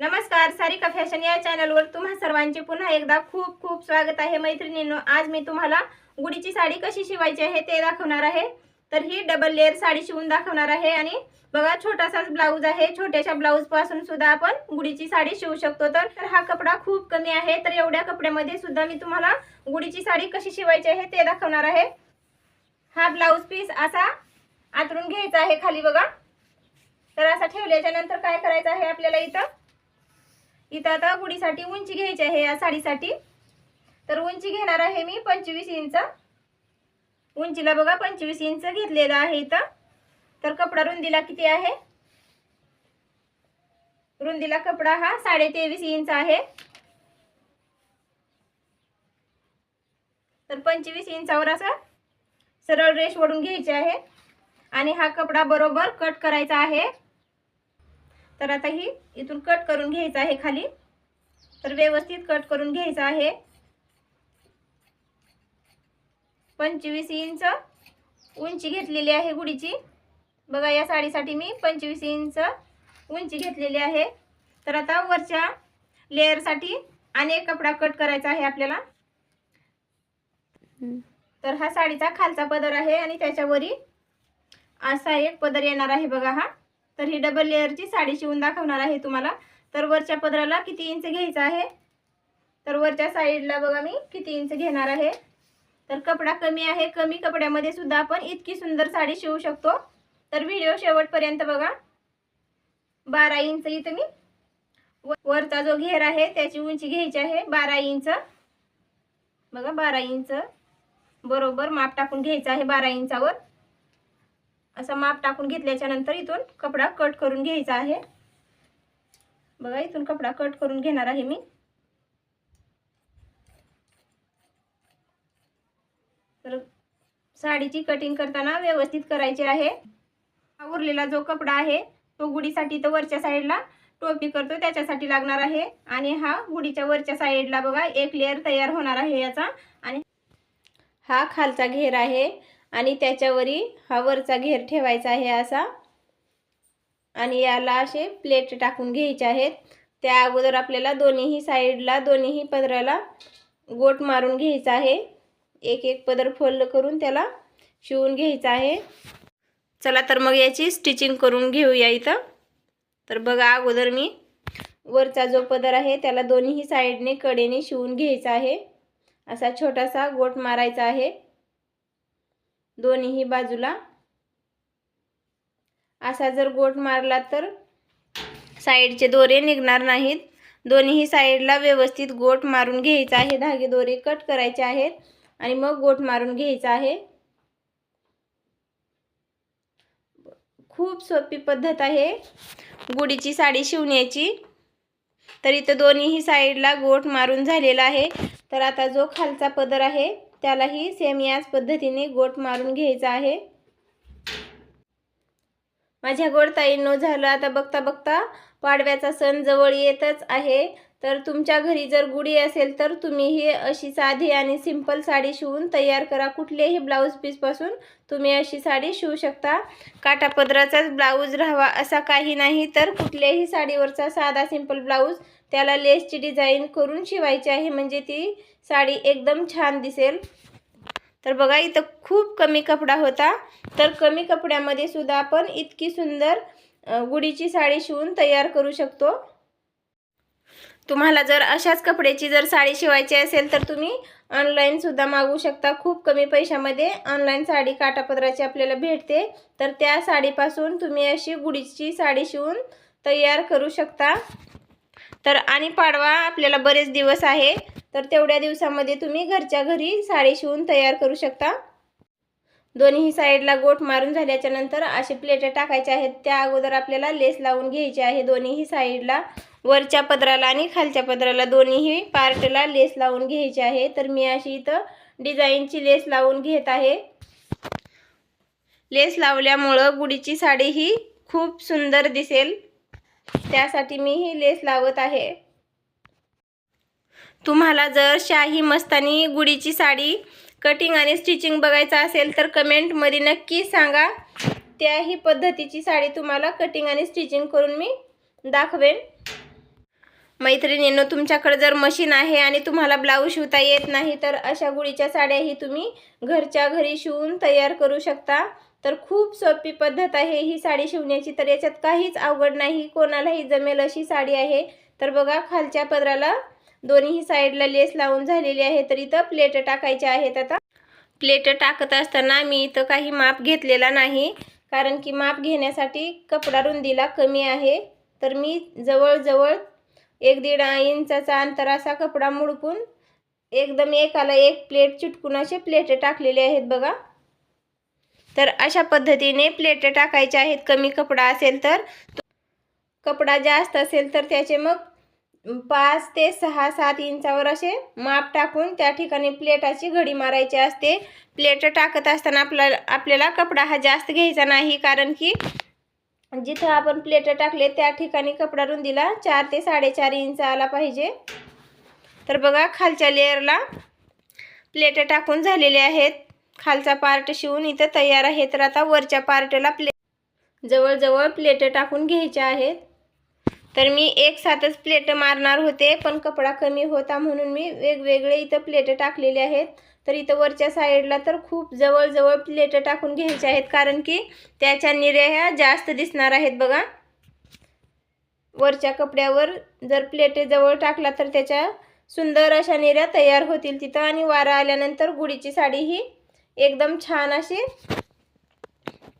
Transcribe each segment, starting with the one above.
नमस्कार सारिका फॅशन या चॅनलवर तुम्हा सर्वांचे पुन्हा एकदा खूप खूप स्वागत आहे. मैत्रिणींनो आज मी तुम्हाला गुडीची साडी कशी शिवायची आहे ते दाखवणार आहे. तर ही डबल लेअर साडी शिवून दाखवणार आहे आणि बघा छोटासाच ब्लाऊज आहे. छोट्याशा ब्लाऊजपासून सुद्धा आपण गुढीची साडी शिवू शकतो. तर तर हा कपडा खूप कमी आहे. तर एवढ्या कपड्यामध्ये सुद्धा मी तुम्हाला गुढीची साडी कशी शिवायची आहे ते दाखवणार आहे. हा ब्लाऊज पीस असा आतरून घ्यायचा आहे खाली बघा. तर असा ठेवल्याच्या नंतर काय करायचं आहे आपल्याला इथं? इथं आता गुढीसाठी उंची घ्यायची आहे या साडीसाठी. तर उंची घेणार आहे मी पंचवीस इंच. उंचीला बघा पंचवीस इंच घेतलेलं आहे इथं. तर कपडा रुंदीला किती आहे? रुंदीला कपडा हा साडे तेवीस इंच आहे. तर पंचवीस इंचावर असा सरळ रेश ओढून घ्यायची आहे. आणि हा कपडा बरोबर कट करायचा आहे. तर आता ही इथून कट करून घ्यायचं आहे खाली. तर व्यवस्थित कट करून घ्यायचं आहे. पंचवीस इंच उंची घेतलेली आहे गुढीची. बघा या साडीसाठी मी पंचवीस इंच उंची घेतलेली आहे. तर आता वरच्या लेअरसाठी अनेक कपडा कट करायचा आहे आपल्याला. तर हा साडीचा खालचा पदर आहे आणि त्याच्यावरी असा एक पदर येणार आहे बघा हा. तर ही डबल लेअरची साडी शिवून दाखवणार आहे तुम्हाला. तर वरच्या पदराला किती इंच घ्यायचं आहे? तर वरच्या साईडला बघा मी किती इंच घेणार आहे? तर कपडा कमी आहे. कमी कपड्यामध्ये सुद्धा आपण इतकी सुंदर साडी शिवू शकतो. तर व्हिडिओ शेवटपर्यंत बघा. बारा इंच इथं मी व- वरचा जो घेर आहे त्याची उंची घ्यायची आहे. बारा इंच बघा बारा इंच बरोबर माप टाकून घ्यायचं आहे बारा इंचावर असा माप टाकून घेतल्याच्या नंतर इथून कपडा कट करून घ्यायचा आहे. बघा इथून कपडा कट करून घेणार आहे मी. तर साडीची कटिंग करताना व्यवस्थित करायची आहे. हा उरलेला जो कपडा आहे तो गुडीसाठी तर वरच्या साईडला टोपी करतो त्याच्यासाठी लागणार आहे. आणि हा गुढीच्या वरच्या साईडला बघा एक लेअर तयार होणार आहे याचा. आणि हा खालचा घेर आहे. आणि त्याच्यावरी हा वरचा घेर ठेवायचा आहे असा. आणि याला असे प्लेट टाकून घ्यायचे आहेत. त्या अगोदर आपल्याला दोन्हीही साईडला दोन्हीही पदराला गोट मारून घ्यायचा आहे. एक एक पदर फोल्ड करून त्याला शिवून घ्यायचा आहे. चला तर मग याची स्टिचिंग करून घेऊया इथं. तर बघा अगोदर मी वरचा जो पदर आहे त्याला दोन्हीही साईडने कडेने शिवून घ्यायचा आहे. असा छोटासा गोट मारायचा आहे. दोन्हीही बाजूला. असा जर गोट मारला तर साईडचे दोरे निघणार नाहीत. दोन्हीही साईडला व्यवस्थित गोट मारून घ्यायचा आहे. धागे दोरे कट करायचे आहेत आणि मग गोट मारून घ्यायचा आहे. खूप सोपी पद्धत आहे गुढीची साडी शिवण्याची. तर इथं दोन्हीही साईडला गोट मारून झालेला आहे. तर आता जो खालचा पदर आहे त्यालाही सेम याच पद्धतीने गोट मारून घ्यायचा आहे. माझ्या गोडताईंनो झालं. आता बघता बघता पाडव्याचा सण जवळ येतच आहे. तर तुमच्या घरी जर गुढी असेल तर तुम्ही ही अशी साधी आणि सिंपल साडी शिवून तयार करा. कुठल्याही ब्लाऊज पीसपासून तुम्ही अशी साडी शिवू शकता. काटापदराचाच ब्लाऊज राहावा असा काही नाही. तर कुठल्याही साडीवरचा साधा सिंपल ब्लाऊज त्याला लेसची डिझाईन करून शिवायची आहे म्हणजे ती साडी एकदम छान दिसेल. तर बघा इथं खूप कमी कपडा होता. तर कमी कपड्यामध्ये सुद्धा आपण इतकी सुंदर गुडीची साडी शिवून तयार करू शकतो. तुम्हाला जर अशाच कपड्याची जर साडी शिवायची असेल तर तुम्ही ऑनलाईनसुद्धा मागू शकता. खूप कमी पैशामध्ये ऑनलाईन साडी काटापदराची आपल्याला भेटते. तर त्या साडीपासून तुम्ही अशी गुडीची साडी शिवून तयार करू शकता. तर आणि पाडवा आपल्याला बरेच दिवस आहे. तर तेवढ्या दिवसामध्ये तुम्ही घरच्या घरी साडी शिवून तयार करू शकता. दोन्ही साईडला गोठ मारून झाल्याच्यानंतर असे प्लेटं टाकायचे आहेत. त्या अगोदर आपल्याला लेस लावून घ्यायचे आहे दोन्हीही साईडला. वरच्या पदराला आणि खालच्या पदराला दोन्हीही पार्टला लेस लावून घ्यायची आहे. तर मी अशी इथं डिझाईनची लेस लावून घेत आहे. लेस लावल्यामुळं गुढीची साडी ही खूप सुंदर दिसेल. त्यासाठी मी ही लेस लावत आहे. तुम्हाला जर शाही मस्तानी गुडीची साडी कटिंग आणि स्टिचिंग बघायचं असेल तर कमेंटमध्ये नक्की सांगा. त्याही पद्धतीची साडी तुम्हाला कटिंग आणि स्टिचिंग करून मी दाखवेन. मैत्रिणींनो तुमच्याकडे जर मशीन आहे आणि तुम्हाला ब्लाऊज शिवता येत नाही तर अशा गुडीच्या साड्याही तुम्ही घरच्या घरी शिवून तयार करू शकता. तर खूप सोपी पद्धत आहे ही साडी शिवण्याची. तर याच्यात काहीच अवघड नाही कोणालाही जमेल अशी साडी आहे. तर बघा खालच्या पदराला दोन्ही साईडला लेस लावून झालेली आहे. तर इथं प्लेट टाकायच्या आहेत आता. प्लेट टाकत असताना मी इथं काही माप घेतलेला नाही कारण की माप घेण्यासाठी कपडा रुंदीला कमी आहे. तर मी जवळजवळ एक दीड इंचाचा अंतर असा कपडा मुडपून एकदम एकाला एक प्लेट चुटकून असे प्लेट टाकलेले आहेत बघा. तर अशा पद्धतीने प्लेट टाकायच्या आहेत. कमी कपडा असेल तर कपडा जास्त असेल तर त्याचे मग पाच ते सहा सात इंचावर असे माप टाकून त्या ठिकाणी प्लेटाची घडी मारायची असते. प्लेट टाकत असताना आपल्याला आपल्याला कपडा हा जास्त घ्यायचा नाही कारण की जिथं आपण प्लेट टाकले त्या ठिकाणी कपडा रुंदीला चार ते साडेचार इंच आला पाहिजे. तर बघा खालच्या लेअरला प्लेट टाकून झालेले आहेत. खालचा पार्ट शिवून इथं तयार आहे तर आता वरच्या पार्टला प्ले जवळजवळ प्लेट टाकून घ्यायच्या आहेत. तर मी एक साथच प्लेट मारणार होते पण कपडा कमी होता म्हणून मी वेगवेगळे इथं प्लेट टाकलेले आहेत. तर इथं वरच्या साईडला तर खूप जवळजवळ प्लेट टाकून घ्यायचे आहेत कारण की त्याच्या निर्या ह्या जास्त दिसणार आहेत बघा. वरच्या कपड्यावर जर प्लेटे जवळ टाकला तर त्याच्या सुंदर अशा निर्या तयार होतील तिथं आणि वारा आल्यानंतर गुढीची साडी ही एकदम छान अशी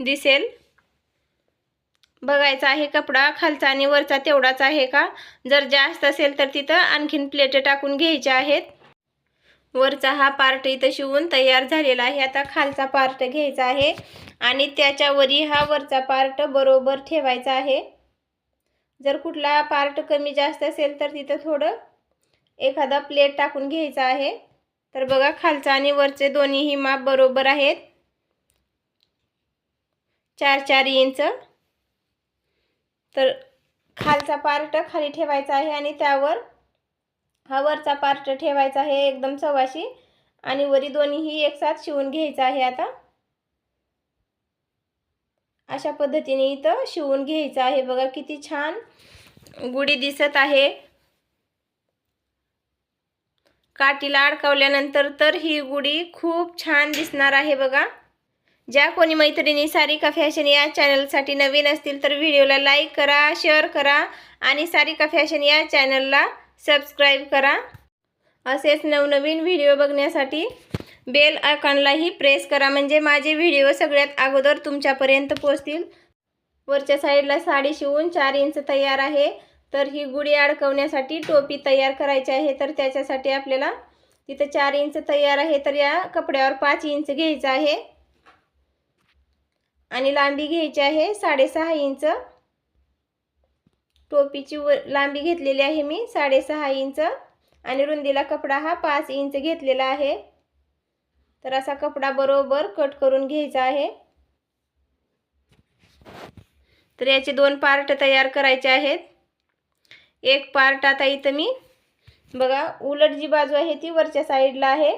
दिसेल. बघायचा आहे कपडा खालचा आणि वरचा तेवढाच आहे का? जर जास्त असेल तर तिथं आणखीन प्लेट टाकून घ्यायच्या आहेत. वरचा हा पार्ट इथं शिवून तयार झालेला आहे. आता खालचा पार्ट घ्यायचा आहे आणि त्याच्यावरी हा वरचा पार्ट बरोबर ठेवायचा आहे. जर कुठला पार्ट कमी जास्त असेल तर तिथं थोडं एखादा प्लेट टाकून घ्यायचा आहे. तर बघा खालचा आणि वरचे दोन्हीही माप बरोबर आहेत. चार चार इंच. तर खालचा पार्ट खाली ठेवायचा आहे आणि त्यावर हा वरचा पार्ट ठेवायचा आहे एकदम सवाशी आणि वरी दोन्हीही एकसाथ शिवून घ्यायचा आहे आता. अशा पद्धतीने इथं शिवून घ्यायचं आहे. बघा किती छान गुढी दिसत आहे. काठीला अडकवल्यानंतर तर ही गुढी खूप छान दिसणार आहे बघा. ज्या कोणी मैत्रिणी सारिका फॅशन या चॅनलसाठी नवीन असतील तर व्हिडिओला लाईक करा शेअर करा आणि सारिका फॅशन या चॅनलला सबस्क्राईब करा. असेच नवनवीन व्हिडिओ बघण्यासाठी बेल आयकॉनलाही प्रेस करा म्हणजे माझे व्हिडिओ सगळ्यात अगोदर तुमच्यापर्यंत पोचतील वरच्या साईडला साडी शिवून चार इंच तयार आहे. तर ही गुढी अडकवण्यासाठी टोपी तयार करायची आहे. तर त्याच्यासाठी आपल्याला तिथं चार इंच तयार आहे. तर या कपड्यावर पाच इंच घ्यायचं आहे. आणि लांबी घ्यायची आहे साडेसहा इंच. टोपीची व लांबी घेतलेली आहे मी साडेसहा इंच. आणि रुंदीला कपडा हा पाच इंच घेतलेला आहे. तर असा कपडा बरोबर कट करून घ्यायचा आहे. तर याचे दोन पार्ट तयार करायचे आहेत. एक पार्ट आता इथं मी. बघा उलट जी बाजू आहे ती वरच्या साईडला आहे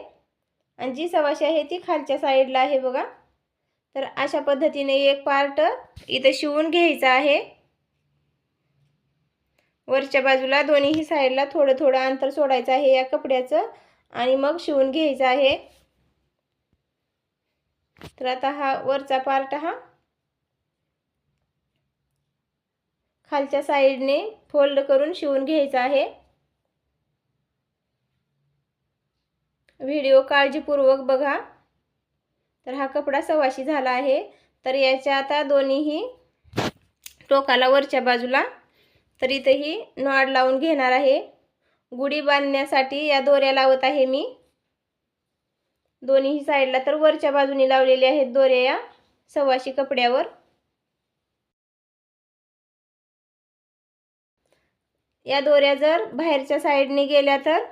आणि जी सवाशी आहे ती खालच्या साईडला आहे बघा. तर अशा पद्धतीने एक पार्ट इथं शिवून घ्यायचा आहे. वरच्या बाजूला दोन्हीही साईडला थोडं थोडं अंतर सोडायचं आहे या कपड्याचं आणि मग शिवून घ्यायचं आहे. तर आता हा वरचा पार्ट हा खालच्या साईडने फोल्ड करून शिवून घ्यायचा आहे. व्हिडिओ काळजीपूर्वक बघा. तर हा कपडा सवाशी झाला आहे. तर याच्या आता दोन्हीही टोकाला वरच्या बाजूला. तर इथंही नॉड लावून घेणार आहे. गुढी बांधण्यासाठी या दोऱ्या लावत आहे मी. दोन्हीही साईडला तर वरच्या बाजूने लावलेल्या आहेत दोऱ्या या सव्वाशी कपड्यावर. या दोऱ्या जर बाहेरच्या साईडने गेल्या तर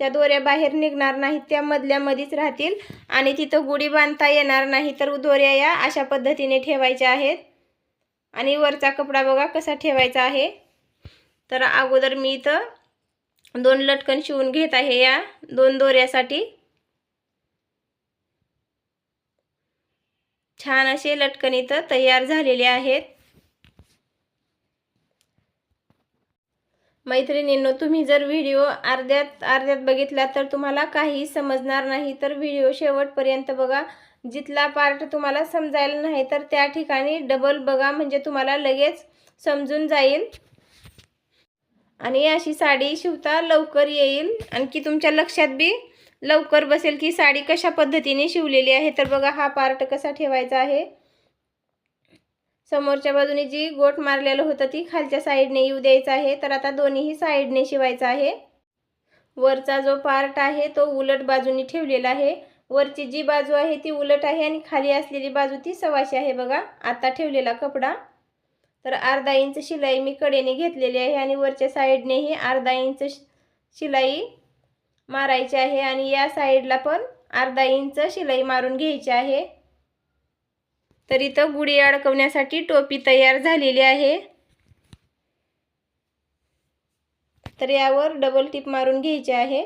त्या दोऱ्या बाहेर निघणार नाहीत त्या मधल्यामध्येच राहतील. आणि तिथं गुढी बांधता येणार नाही तर दोऱ्या या अशा पद्धतीने ठेवायच्या आहेत. आणि वरचा कपडा बघा कसा ठेवायचा आहे. तर अगोदर मी इथं दोन लटकन शिवून घेत आहे या दोन दोऱ्यासाठी. छान असे लटकन इथं तयार झालेले आहेत. मैत्रिणींनो तुम्ही जर व्हिडिओ अर्ध्यात अर्ध्यात बघितला तर तुम्हाला काही समजणार नाही. तर व्हिडिओ शेवटपर्यंत बघा. जिथला पार्ट तुम्हाला समजायला नाही तर त्या ठिकाणी डबल बघा. म्हणजे तुम्हाला लगेच समजून जाईल. आणि अशी साडी शिवता लवकर येईल. आणखी तुमच्या लक्षात बी लवकर बसेल की साडी कशा पद्धतीने शिवलेली आहे. तर बघा हा पार्ट कसा ठेवायचा आहे. समोरच्या बाजूने जी गोट मारलेलं होतं ती खालच्या साईडने येऊ द्यायचं आहे. तर आता दोन्हीही साईडने शिवायचं आहे. वरचा जो पार्ट आहे तो उलट बाजूने ठेवलेला आहे. वरची जी बाजू आहे ती उलट आहे आणि खाली असलेली बाजू ती सवाशी आहे बघा. आता ठेवलेला कपडा. तर अर्धा इंच शिलाई मी कडेने घेतलेली आहे आणि वरच्या साईडनेही अर्धा इंच शिलाई मारायची आहे आणि या साईडला पण अर्धा इंच शिलाई मारून घ्यायची आहे. तर इथं गुढी अडकवण्यासाठी टोपी तयार झालेली आहे. तर यावर डबल टिप मारून घ्यायची आहे.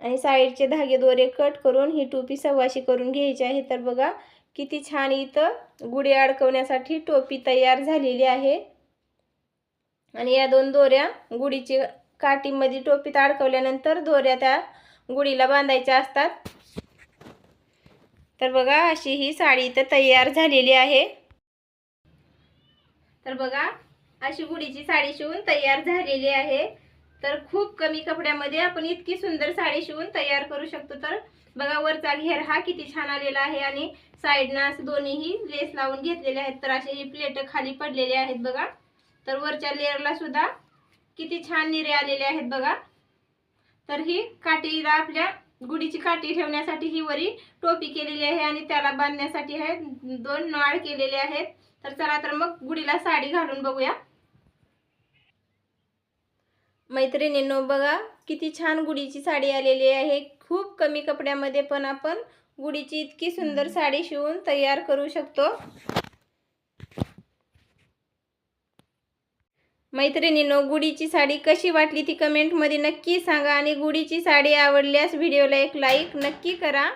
आणि साईडचे धागे दोरे कट करून ही टोपी सव्वाशी करून घ्यायची आहे. तर बघा किती छान इथं गुढी अडकवण्यासाठी टोपी तयार झालेली आहे. आणि या दोन दोऱ्या गुढीची काठीमध्ये टोपीत अडकवल्यानंतर दोऱ्या त्या गुढीला बांधायच्या असतात. तर बघा अशी ही साडी इथं तयार झालेली आहे. तर बघा अशी गुढीची साडी शिवून तयार झालेली आहे. तर खूप कमी कपड्यामध्ये आपण इतकी सुंदर साडी शिवून तयार करू शकतो. तर बघा वरचा घेर हा किती छान आलेला आहे आणि साईडनं असं दोन्हीही लेस लावून घेतलेले आहेत. तर असे ही प्लेट खाली पडलेले आहेत बघा. तर वरच्या लेअरला सुद्धा किती छान निरे आलेले आहेत बघा. तर ही काठीला आपल्या गुढीची काठी ठेवण्यासाठी ही वरी टोपी केलेली आहे आणि त्याला बांधण्यासाठी आहे दोन नाळ केलेले आहेत. तर चला तर मग गुढीला साडी घालून बघूया. मैत्रिणींनो बघा किती छान गुढीची साडी आलेली आहे. खूप कमी कपड्यामध्ये पण आपण गुढीची इतकी सुंदर साडी शिवून तयार करू शकतो. मैत्रिणींनो गुढीची साडी कशी वाटली ती कमेंटमध्ये नक्की सांगा आणि गुढीची साडी आवडल्यास व्हिडिओला एक लाईक नक्की करा.